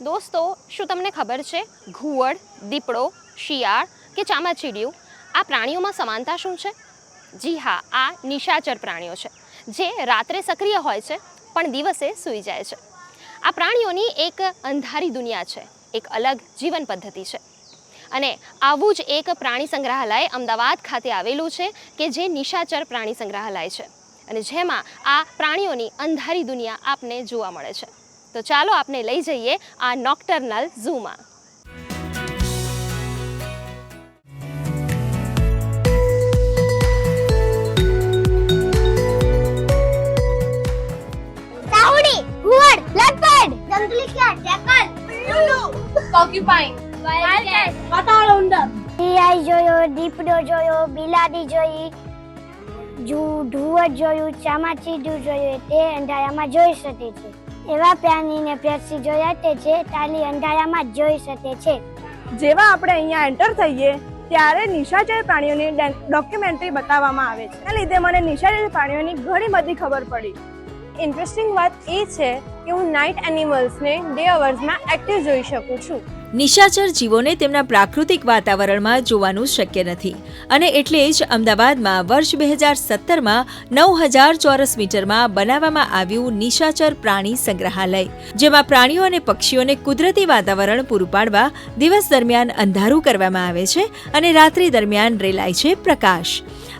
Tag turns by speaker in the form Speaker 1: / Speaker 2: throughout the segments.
Speaker 1: દોસ્તો, શું તમને ખબર છે? ઘુવડ, દીપડો, શિયાળ કે ચામાચીડિયું, આ પ્રાણીઓમાં સમાનતા શું છે? જી હા, આ નિશાચર પ્રાણીઓ છે, જે રાત્રે સક્રિય હોય છે, પણ દિવસે સૂઈ જાય છે. આ પ્રાણીઓની એક અંધારી દુનિયા છે, એક અલગ જીવન પદ્ધતિ છે. અને આવું જ એક પ્રાણી સંગ્રહાલય અમદાવાદ ખાતે આવેલું છે કે જે નિશાચર પ્રાણી સંગ્રહાલય છે. અને જેમાં આ પ્રાણીઓની અંધારી દુનિયા આપને જોવા મળે છે. તો ચાલો આપને લઈ જઈએ આ નોક્ટર્નલ ઝૂમાં.
Speaker 2: પાતાળ ઉંદર.
Speaker 3: જોયો દીપડો જોયો બિલાડી જોઈ. જુ ઢુવડ જોયું ચામાચીડું જોયું. તે અંધારામાં જોઈ શકે છે. એવા પ્રાણીને પ્રેક્ષી જોયા તે જે તાલી અંધારામાં જોઈ શકે છે.
Speaker 2: જેવા આપણે અહીંયા એન્ટર થઈએ, ત્યારે નિશાચર પ્રાણીઓની ડોક્યુમેન્ટરી બતાવવામાં આવે છે. એના લીધે મને નિશાચર પ્રાણીઓની ઘણી બધી ખબર પડી. ઇન્ટરેસ્ટિંગ વાત એ છે કે હું નાઇટ એનિમલ્સને ડે અવર્સમાં એક્ટિવ જોઈ શકું છું.
Speaker 4: નિશાચર જીવોને તેમના પ્રાકૃતિક વાતાવરણમાં જોવાનું શક્ય નથી. અને એટલે જ અમદાવાદમાં વર્ષ બે હજાર સત્તરમાં નવ હજાર ચોરસ મીટરમાં બનાવવામાં આવ્યું નિશાચર પ્રાણી સંગ્રહાલય, જેમાં પ્રાણીઓ અને પક્ષીઓને કુદરતી વાતાવરણ પૂરું પાડવા દિવસ દરમિયાન અંધારું કરવામાં આવે છે અને રાત્રિ દરમિયાન રેલાય છે પ્રકાશ.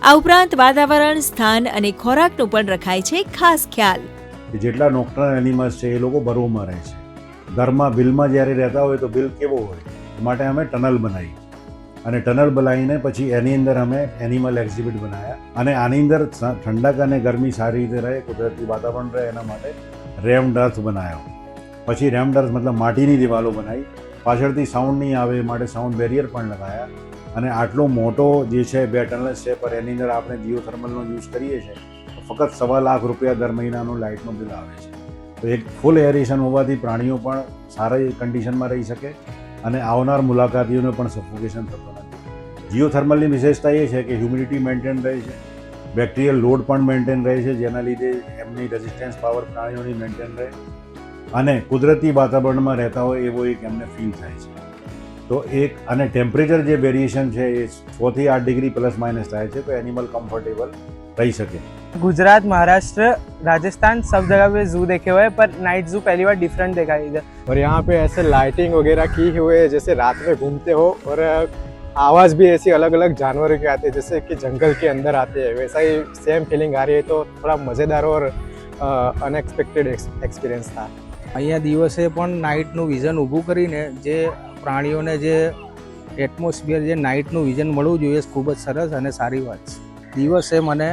Speaker 4: આ ઉપરાંત વાતાવરણ, સ્થાન અને ખોરાકનું પણ રખાય છે ખાસ ખ્યાલ.
Speaker 5: કે જેટલા નોક્ટર્નલ એનિમલ્સ છે એ લોકો બરોમાં રહે છે. ઘરમાં બિલમાં જ્યારે રહેતા હોય તો બિલ કેવો હોય? માટે અમે ટનલ બનાવી અને ટનલ બનાવીને પછી એની અંદર અમે એનિમલ એક્ઝિબિટ બનાવ્યા. અને આની અંદર ઠંડક અને ગરમી સારી રીતે રહે, કુદરતી વાતાવરણ રહે, એના માટે રેમડર્થ બનાવ્યો. પછી રેમડર્થ મતલબ માટીની દિવાલો બનાવી. પાછળથી સાઉન્ડ નહીં આવે એ માટે સાઉન્ડ બેરિયર પણ લગાવ્યા અને આટલો મોટો જે છે, બે ટનલ્સ છે, પર એની અંદર આપણે જીઓ થર્મલનો યુઝ કરીએ છીએ. ફક્ત સવા લાખ રૂપિયા દર મહિનાનું લાઇટનું બિલ આવે છે. તો એક ફૂલ એરેશન હોવાથી પ્રાણીઓ પણ સારી કન્ડિશનમાં રહી શકે અને આવનાર મુલાકાતીઓને પણ સફોકેશન થતું નથી. જીઓ થર્મલની વિશેષતા એ છે કે હ્યુમિડિટી મેન્ટેન રહે છે. બેક્ટેરિયલ લોડ પણ મેન્ટેન રહે છે, જેના લીધે એમની રેઝિસ્ટન્સ પાવર પ્રાણીઓની મેન્ટેન રહે. અને કુદરતી વાતાવરણમાં રહેતા હોય એવો એક એમને ફીલ થાય છે. તો એક અને ટેમ્પરેચર જે વેરિએશન છે એ છથી આઠ ડિગ્રી પ્લસ માઇનસ થાય છે તો એનિમલ કમ્ફર્ટેબલ રહી શકે
Speaker 6: गुजरात महाराष्ट्र राजस्थान सब जगह पे जू देखे हुए हैं पर नाइट जू पहली बार डिफरेंट देखा है इधर
Speaker 7: और यहाँ पे ऐसे लाइटिंग वगैरह की हुए है जैसे रात में घूमते हो और आवाज़ भी ऐसी अलग अलग जानवरों की आती है जैसे कि जंगल के अंदर आते हैं वैसा ही सेम फीलिंग आ रही है तो थोड़ा मज़ेदार और અનએક્સપેક્ટેડ એક્સપિરિયન્સ था
Speaker 8: અહીંયા દિવસે પણ નાઇટનું વિઝન ઊભું કરીને જે પ્રાણીઓને જે એટમોસ્ફિયર જે નાઇટનું વિઝન મળવું જોઈએ ખૂબ જ સરસ અને સારી વાત છે. દિવસે મને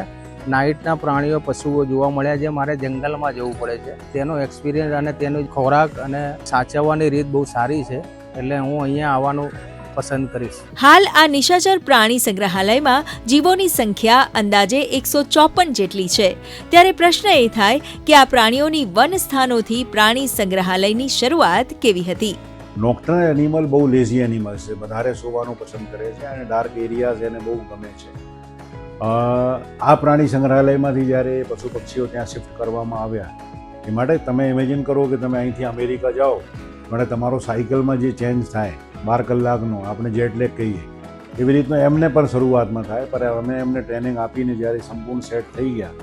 Speaker 8: નાઇટના પ્રાણીઓ, પશુઓ જોવા મળ્યા જે મારે જંગલમાં જવું પડે છે. તેનો એક્સપિરિયન્સ અને તેનો ખોરાક અને સાચવવાની રીત બહુ સારી છે, એટલે હું અહીંયા આવવાનું પસંદ કરીશ.
Speaker 4: હાલ આ નિશાચર પ્રાણી સંગ્રહાલયમાં જીવોની સંખ્યા અંદાજે એકસો ચોપન જેટલી છે. ત્યારે પ્રશ્ન એ થાય કે આ પ્રાણીઓની વન સ્થાનોથી પ્રાણી સંગ્રહાલયની શરૂઆત કેવી હતી?
Speaker 5: નોક્ટર્નલ એનિમલ બહુ લેઝી એનિમલ છે. વધારે સોવાનું પસંદ કરે છે અને ડાર્ક એરિયાઝ એને બહુ ગમે છે. આ પ્રાણી સંગ્રહાલયમાંથી જ્યારે પશુ પક્ષીઓ ત્યાં શિફ્ટ કરવામાં આવ્યા, એ માટે તમે ઇમેજિન કરો કે તમે અહીંથી અમેરિકા જાઓ અને તમારો સાયકલમાં જે ચેન્જ થાય, બાર કલાકનો, આપણે જેટલેગ કહીએ, એવી રીતનું એમને પણ શરૂઆતમાં થાય, પણ અમે એમને ટ્રેનિંગ આપીને જ્યારે સંપૂર્ણ સેટ થઈ ગયા,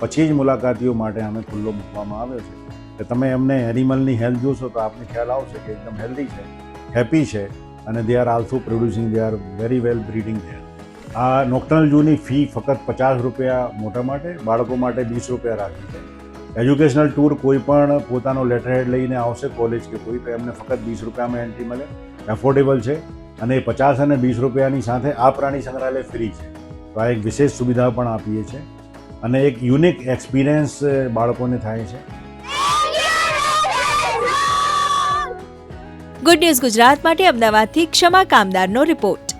Speaker 5: પછી જ મુલાકાતીઓ માટે અમે ખુલ્લો મૂકવામાં આવ્યો છે. કે તમે એમને એનિમલની હેલ્થ જોશો તો આપને ખ્યાલ આવશે કે એકદમ હેલ્ધી છે હેપી છે અને they are also producing they are very well breeding છે આ નોક્ટર્નલ જૂની ફી ફક્ત પચાસ રૂપિયા મોટા માટે, બાળકો માટે વીસ રૂપિયા રાખી છે. એજ્યુકેશનલ ટૂર કોઈ પણ પોતાનો લેટરહેડ લઈને આવશે કોલેજ કે કોઈ, તો એમને ફક્ત વીસ રૂપિયામાં એન્ટ્રી મળે. એફોર્ડેબલ છે અને પચાસ અને વીસ રૂપિયાની સાથે આ પ્રાણી સંગ્રહાલય ફ્રી છે. તો આ એક વિશેષ સુવિધા પણ આપીએ છીએ અને એક યુનિક એક્સપિરિયન્સ બાળકોને થાય છે.
Speaker 4: ગુડ ન્યૂઝ ગુજરાત માટે અમદાવાદથી ક્ષમા કામદારનો રિપોર્ટ.